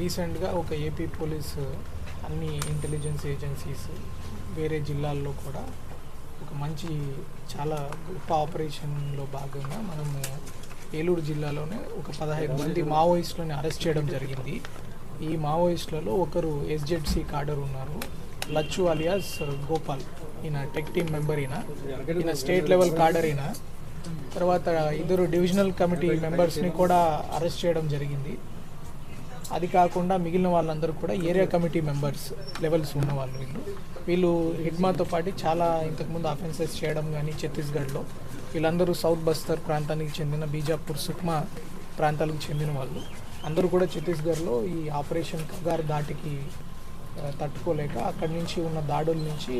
రీసెంట్గా ఒక AP police అన్ని ఇంటెలిజెన్స్ ఏజెన్సీస్ వేరే జిల్లాల్లో కూడా ఒక మంచి చాలా గొప్ప ఆపరేషన్లో భాగంగా మనము ఏలూరు జిల్లాలోనే ఒక పదహైదు మంది మావోయిస్టులని అరెస్ట్ చేయడం జరిగింది. ఈ మావోయిస్టులలో ఒకరు ఎస్జెడ్సీ కాడర్ ఉన్నారు. లచ్చు అలియాస్ గోపాల్ ఈయన టెక్ టీమ్ మెంబర్ ఈయన ఈయన స్టేట్ లెవెల్ కాడర్ ఈయన. తర్వాత ఇద్దరు డివిజనల్ కమిటీ మెంబర్స్ని కూడా అరెస్ట్ చేయడం జరిగింది. అది కాకుండా మిగిలిన వాళ్ళందరూ కూడా ఏరియా కమిటీ మెంబర్స్ లెవెల్స్ ఉన్న వాళ్ళు వీళ్ళు. వీళ్ళు హిడ్మాతో పాటు చాలా ఇంతకుముందు అఫెన్సెస్ చేయడం కానీ ఛత్తీస్గఢ్లో వీళ్ళందరూ సౌత్ బస్తర్ ప్రాంతానికి చెందిన బీజాపూర్ సుక్మా ప్రాంతాలకు చెందిన వాళ్ళు. అందరూ కూడా ఛత్తీస్గఢ్లో ఈ ఆపరేషన్ కగార్ దాటికి తట్టుకోలేక అక్కడి నుంచి ఉన్న దాడుల నుంచి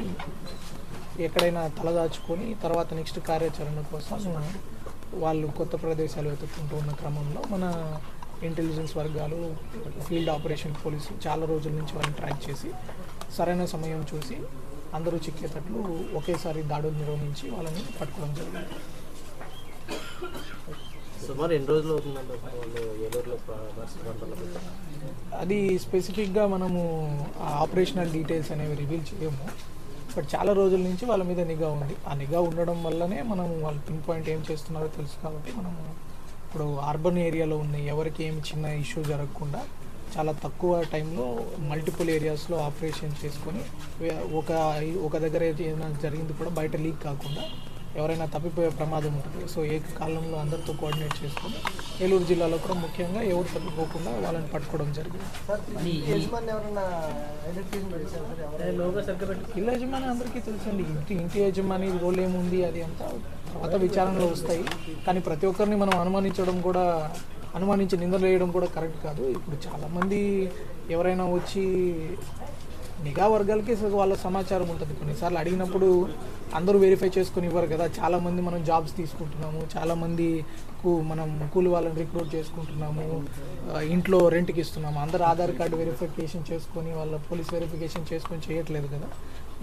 ఎక్కడైనా తలదాచుకొని తర్వాత నెక్స్ట్ కార్యాచరణ కోసం వాళ్ళు కొత్త ప్రదేశాలు వెతుక్కుంటూ ఉన్న క్రమంలో మన ఇంటెలిజెన్స్ వర్గాలు ఫీల్డ్ ఆపరేషన్ పోలీసులు చాలా రోజుల నుంచి వాళ్ళని ట్రాక్ చేసి సరైన సమయం చూసి అందరూ చిక్కేటట్లు ఒకేసారి దాడులు నిర్వహించి వాళ్ళని పట్టుకోవడం జరిగింది. సుమారు ఎన్ని రోజులు? అది స్పెసిఫిక్గా మనము ఆ ఆపరేషనల్ డీటెయిల్స్ అనేవి రివీల్ చేయము. బట్ చాలా రోజుల నుంచి వాళ్ళ మీద నిఘా ఉంది. ఆ నిఘా ఉండడం వల్లనే మనం వాళ్ళు పిన్ పాయింట్ ఏం చేస్తున్నారో తెలుసు కాబట్టి మనము ఇప్పుడు అర్బన్ ఏరియాలో ఉన్న ఎవరికి ఏమి చిన్న ఇష్యూ జరగకుండా చాలా తక్కువ టైంలో మల్టిపుల్ ఏరియాస్లో ఆపరేషన్ చేసుకొని ఒక ఒక దగ్గర ఏదైనా జరిగింది కూడా బయట లీక్ కాకుండా ఎవరైనా తప్పిపోయే ప్రమాదం ఉంటుంది. సో ఏకకాలంలో అందరితో కోఆర్డినేట్ చేసుకొని ఏలూరు జిల్లాలో కూడా ముఖ్యంగా ఎవరు తప్పిపోకుండా వాళ్ళని పట్టుకోవడం జరిగింది. ఇల్లు యజమాని అందరికీ తెలుసండి. ఇంటి ఇంటి యజమాని రోల్ ఏముంది అది అంతా తర్వాత విచారణలో వస్తాయి. కానీ ప్రతి ఒక్కరిని మనం అనుమానించడం కూడా అనుమానించి నిందలు వేయడం కూడా కరెక్ట్ కాదు. ఇప్పుడు చాలామంది ఎవరైనా వచ్చి నిఘా వర్గాలకి వాళ్ళ సమాచారం ఉంటుంది. కొన్నిసార్లు అడిగినప్పుడు అందరూ వెరిఫై చేసుకుని ఇవ్వరు కదా. చాలామంది మనం జాబ్స్ తీసుకుంటున్నాము. చాలామందికు మనం కూలి వాళ్ళని రిక్రూట్ చేసుకుంటున్నాము. ఇంట్లో రెంట్కి ఇస్తున్నాము. అందరు ఆధార్ కార్డు వెరిఫికేషన్ చేసుకొని వాళ్ళ పోలీస్ వెరిఫికేషన్ చేసుకొని చేయట్లేదు కదా.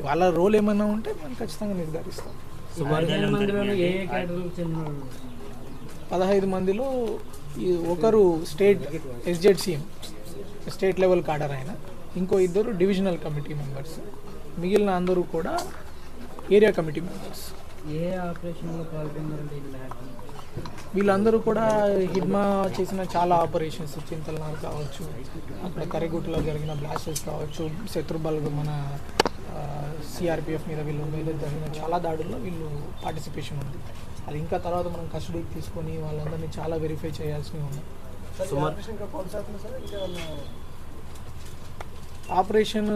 వాళ్ళ రోల్ ఏమైనా ఉంటే మనం ఖచ్చితంగా నిర్ధారిస్తాం. పదహైదు మందిలో ఈ ఒకరు state SZCM state level cadre ఆయన. ఇంకో ఇద్దరు డివిజనల్ కమిటీ మెంబర్స్. మిగిలిన అందరూ కూడా ఏరియా కమిటీ మెంబర్స్. ఏ ఆపరేషన్లో వీళ్ళందరూ కూడా హిడ్మా చేసిన చాలా ఆపరేషన్స్ చింతలనార్ కావచ్చు అక్కడ కరిగుట్టలో జరిగిన బ్లాస్టెస్ కావచ్చు శత్రుబల్ మన సిఆర్పిఎఫ్ మీద వీళ్ళు మీద జరిగిన చాలా దాడుల్లో వీళ్ళు పార్టిసిపేషన్ ఉంది. అది ఇంకా తర్వాత మనం కస్టడీకి తీసుకొని వాళ్ళందరినీ చాలా వెరిఫై ఉన్నాయి. సుమారు ఆపరేషన్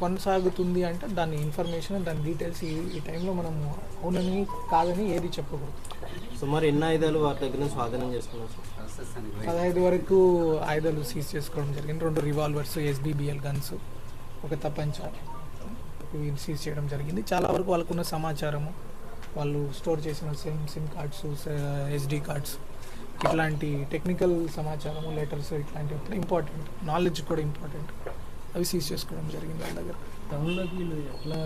కొనసాగుతుంది అంటే దాని ఇన్ఫర్మేషన్ దాని డీటెయిల్స్ ఈ టైంలో మనము అవునని కాదని ఏది చెప్పకూడదు. సుమారు ఎన్ని ఆయుధాలు వారి దగ్గర స్వాధీనం చేసుకున్నారు సార్? పదహైదు వరకు ఆయుధాలు సీజ్ చేసుకోవడం జరిగింది. రెండు రివాల్వర్స్ ఎస్బీబిఎల్ గన్స్ ఒక తపంచ ఇవి సీజ్ చేయడం జరిగింది. చాలా వరకు వాళ్ళకున్న సమాచారము వాళ్ళు స్టోర్ చేసిన SIM SIM cards SD cards ఇట్లాంటి టెక్నికల్ సమాచారము లెటర్స్ ఇట్లాంటివి కూడా ఇంపార్టెంట్ నాలెడ్జ్ కూడా ఇంపార్టెంట్. అవి సీజ్ చేసుకోవడం జరిగింది వాళ్ళ దగ్గర. టౌన్లోకి వీళ్ళు ఎట్లా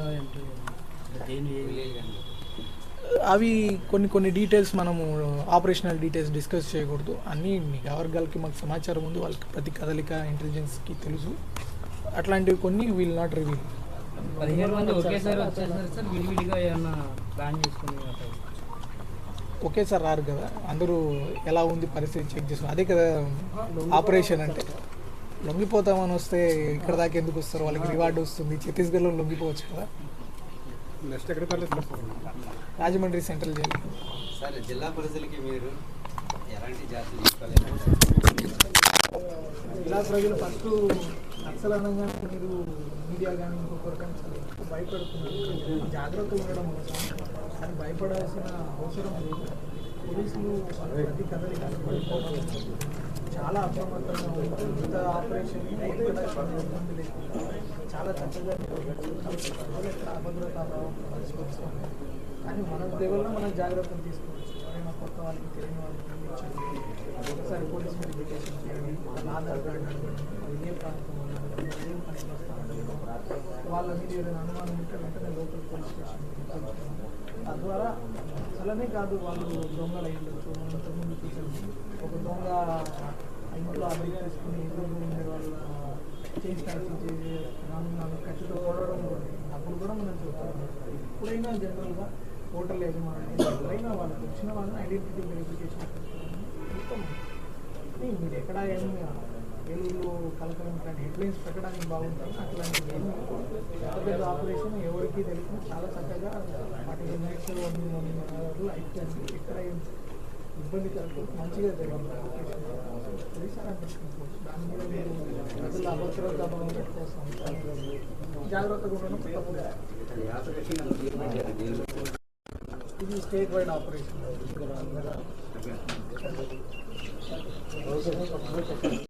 అవి కొన్ని కొన్ని డీటెయిల్స్ మనము ఆపరేషనల్ డీటెయిల్స్ డిస్కస్ చేయకూడదు. అన్నీ నిఘా వర్గాలకి మాకు సమాచారం ఉంది. వాళ్ళకి ప్రతి కదలిక ఇంటెలిజెన్స్కి తెలుసు. అట్లాంటివి కొన్ని విల్ నాట్ రివీల్. పదిహేను మంది ఒకేసారి వచ్చేసారు సార్ విడివిడిగా ఏమన్నా ప్లాన్ చేసుకుని అట్లా ఒకేసారి రారు కదా అందరూ ఎలా ఉంది పరిస్థితి చెక్ చేసుకో అదే కదా ఆపరేషన్ అంటే. లొంగిపోతామని వస్తే ఇక్కడ దాకా ఎందుకు వస్తారు? వాళ్ళకి రివార్డు వస్తుంది. ఛత్తీస్గఢ్లో లొంగిపోవచ్చు కదా. Rajahmundry central jail. సరే జిల్లా ప్రజలకి మీరు ఇలా ప్రజలు ఫస్ట్ నక్సల్ మీరు మీడియా కానీ ఇంకొకరు కానీ చాలా భయపడుతున్నారు. జాగ్రత్త ఉండడం అవసరం. కానీ భయపడాల్సిన అవసరం లేదు. పోలీసులు ప్రతి కదలిక పడిపోవడం చాలా అప్రమత్తంగా ఉంటుంది ఇంత ఆపరేషన్ చాలా చక్కగా అభద్రతా భావం కానీ మన లెవెల్లో మనం జాగ్రత్తలు తీసుకోవచ్చు. కొత్త వాళ్ళకి తెలియని వాళ్ళకి పంపించండి ఒకసారి పోలీస్ వెరిఫికేషన్ చేయండి. వాళ్ళ ఆధార్ కార్డు అడగండి ఏ ప్రాంతం వాళ్ళు ఏం పని వస్తారని వాళ్ళ మీద ఏదైనా అనుమానం ఉంటే వెంటనే లోకల్ పోలీస్ స్టేషన్ తద్వారా అలానే కాదు వాళ్ళు దొంగలు అయి ఉండొచ్చు మనం ఇంతకుముందు చూసాము. ఒక దొంగ ఇంట్లో అద్దెకి తీసుకుని ఇంట్లో ఉండే వాళ్ళు చైన్ స్నాచింగ్ చేసి నన్ను కత్తితో కొడవడం కూడా. అప్పుడు కూడా మనం చూస్తాం. ఎప్పుడైనా జనరల్గా ఓటర్ల యజమాని ఎవరైనా వాళ్ళకి వచ్చిన వాళ్ళని ఐడెంటిటీ వెరిఫికేషన్ మీరు ఎక్కడ ఏమి ఏలూరులో కలకలం ఇట్లాంటి హెడ్లైన్స్ పెట్టడానికి బాగుంటుంది అట్లాంటివి ఏమి పెద్ద పెద్ద ఆపరేషన్ ఎవరికి తెలిసిన చాలా చక్కగా వాటి ఫైవ్ వంద వంద వన్ అవర్ అయిపోయింది ఎక్కడ ఏం ఇబ్బంది కలగదు. మంచిగా జరిగింది. ఆపరేషన్ పోలీసారు అనిపించుకుంటున్నారు దాని మీద మీరు ప్రజల అభద్రత భావం పెట్టుకోవాల్సిన జాగ్రత్తగా ఉండడం. తప్పదు ఇది స్టేట్ వైడ్ ఆపరేషన్